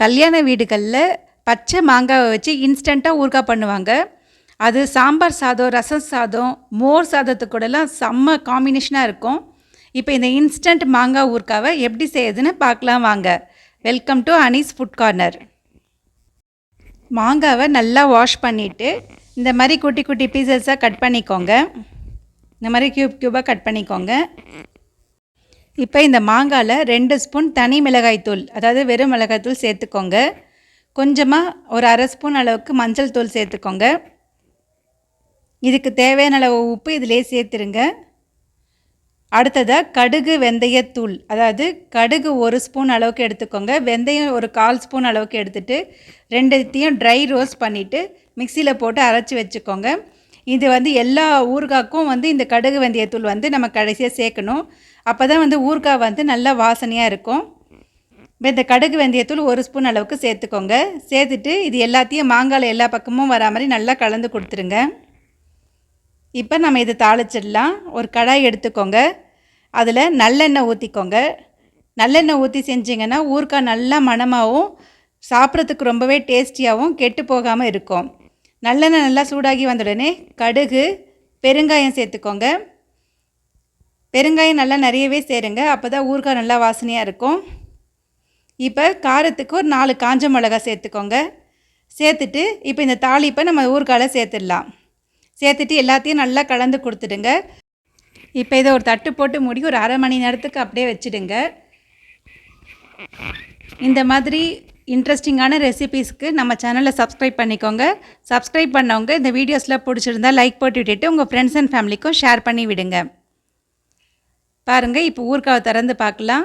கல்யாண வீடுகளில் பச்சை மாங்காவை வச்சு இன்ஸ்டண்ட்டாக ஊறுகாய் பண்ணுவாங்க. அது சாம்பார் சாதம் ரசம் சாதம் மோர் சாதத்துக்கு கூடலாம் செம்ம காம்பினேஷனாக இருக்கும். இப்போ இந்த இன்ஸ்டன்ட் மாங்காய் ஊறுகாவை எப்படி செய்யுதுன்னு பார்க்கலாம் வாங்க. Welcome to Anees food corner மாங்காவை நல்லா வாஷ் பண்ணிவிட்டு இந்த மாதிரி குட்டி குட்டி பீசஸாக கட் பண்ணிக்கோங்க. இந்த மாதிரி க்யூப் க்யூபாக கட் பண்ணிக்கோங்க. இப்போ இந்த மாங்காயில் ரெண்டு ஸ்பூன் தனி மிளகாய்த்தூள் அதாவது வெறும் மிளகாய்த்தூள் சேர்த்துக்கோங்க. கொஞ்சமாக ஒரு அரை ஸ்பூன் அளவுக்கு மஞ்சள் தூள் சேர்த்துக்கோங்க. இதுக்கு தேவையான அளவு உப்பு இதிலே சேர்த்துருங்க. அடுத்ததாக கடுகு வெந்தயத்தூள் அதாவது கடுகு ஒரு ஸ்பூன் அளவுக்கு எடுத்துக்கோங்க. வெந்தயம் ஒரு கால் ஸ்பூன் அளவுக்கு எடுத்துகிட்டு ரெண்டுத்தையும் ட்ரை ரோஸ்ட் பண்ணிவிட்டு மிக்சியில் போட்டு அரைச்சி வச்சுக்கோங்க. இது வந்து எல்லா ஊறுகாய்க்கும் வந்து இந்த கடுகு வெந்தயத்தூள் வந்து நம்ம கடைசியாக சேர்க்கணும். அப்போ தான் வந்து ஊறுகாய் வந்து நல்லா வாசனையாக இருக்கும். இந்த கடுகு வெந்தயத்தூள் ஒரு ஸ்பூன் அளவுக்கு சேர்த்துக்கோங்க. சேர்த்துட்டு இது எல்லாத்தையும் மாங்காய் எல்லா பக்கமும் வரா மாதிரி நல்லா கலந்து கொடுத்துருங்க. இப்போ நம்ம இதை தாளிச்சிடலாம். ஒரு கடாய் எடுத்துக்கோங்க. அதில் நல்லெண்ணெய் ஊற்றிக்கோங்க நல்லெண்ணெய் ஊற்றி செஞ்சிங்கன்னா ஊறுகாய் நல்லா மணமாகவும் சாப்பிட்றதுக்கு ரொம்பவே டேஸ்டியாகவும் கெட்டு போகாமல் இருக்கும். நல்லெண்ணெய் நல்லா சூடாகி வந்தவுடனே கடுகு பெருங்காயம் சேர்த்துக்கோங்க. பெருங்காயம் நல்லா நிறையவே சேருங்க. அப்போ தான் ஊறுகாய் நல்லா வாசனையாக இருக்கும். இப்போ காரத்துக்கு ஒரு நாலு காஞ்ச மிளகா சேர்த்துக்கோங்க. சேர்த்துட்டு இப்போ இந்த தாளிப்பை நம்ம ஊறுகாயில் சேர்த்துடலாம். சேர்த்துட்டு எல்லாத்தையும் நல்லா கலந்து கொடுத்துடுங்க. இப்போ இதை ஒரு தட்டு போட்டு மூடி ஒரு அரை மணி நேரத்துக்கு அப்படியே வச்சுடுங்க. இந்த மாதிரி இன்ட்ரெஸ்டிங்கான ரெசிபீஸ்க்கு நம்ம சேனலை சப்ஸ்கிரைப் பண்ணிக்கோங்க. சப்ஸ்கிரைப் பண்ணவங்க இந்த வீடியோஸில் பிடிச்சிருந்தா லைக் போட்டு விட்டுட்டு உங்கள் ஃப்ரெண்ட்ஸ் அண்ட் ஃபேமிலிக்கும் ஷேர் பண்ணி விடுங்க. பாருங்கள் இப்போ ஊறுகாவை திறந்து பார்க்கலாம்.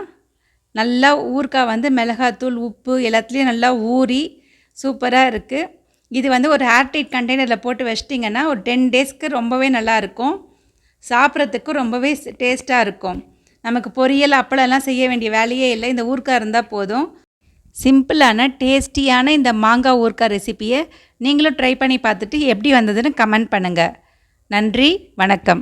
நல்லா ஊறுகாய் வந்து மிளகாத்தூள் உப்பு எல்லாத்துலேயும் நல்லா ஊறி சூப்பராக இருக்குது இது வந்து ஒரு ஏர்டைட் கண்டெய்னரில் போட்டு வச்சிட்டிங்கன்னா ஒரு டென் டேஸ்க்கு ரொம்பவே நல்லாயிருக்கும் சாப்பிட்றதுக்கு ரொம்பவே டேஸ்ட்டாக இருக்கும். நமக்கு பொரியல் அப்பளம்லாம் செய்ய வேண்டிய வேலையே இல்லை. இந்த ஊறுகாய் இருந்தால் போதும். சிம்பிளான டேஸ்டியான இந்த மாங்காய் ஊறுக்காய் ரெசிப்பியை நீங்களும் ட்ரை பண்ணி பார்த்துட்டு எப்படி வந்ததுன்னு கமெண்ட் பண்ணுங்கள் நன்றி வணக்கம்.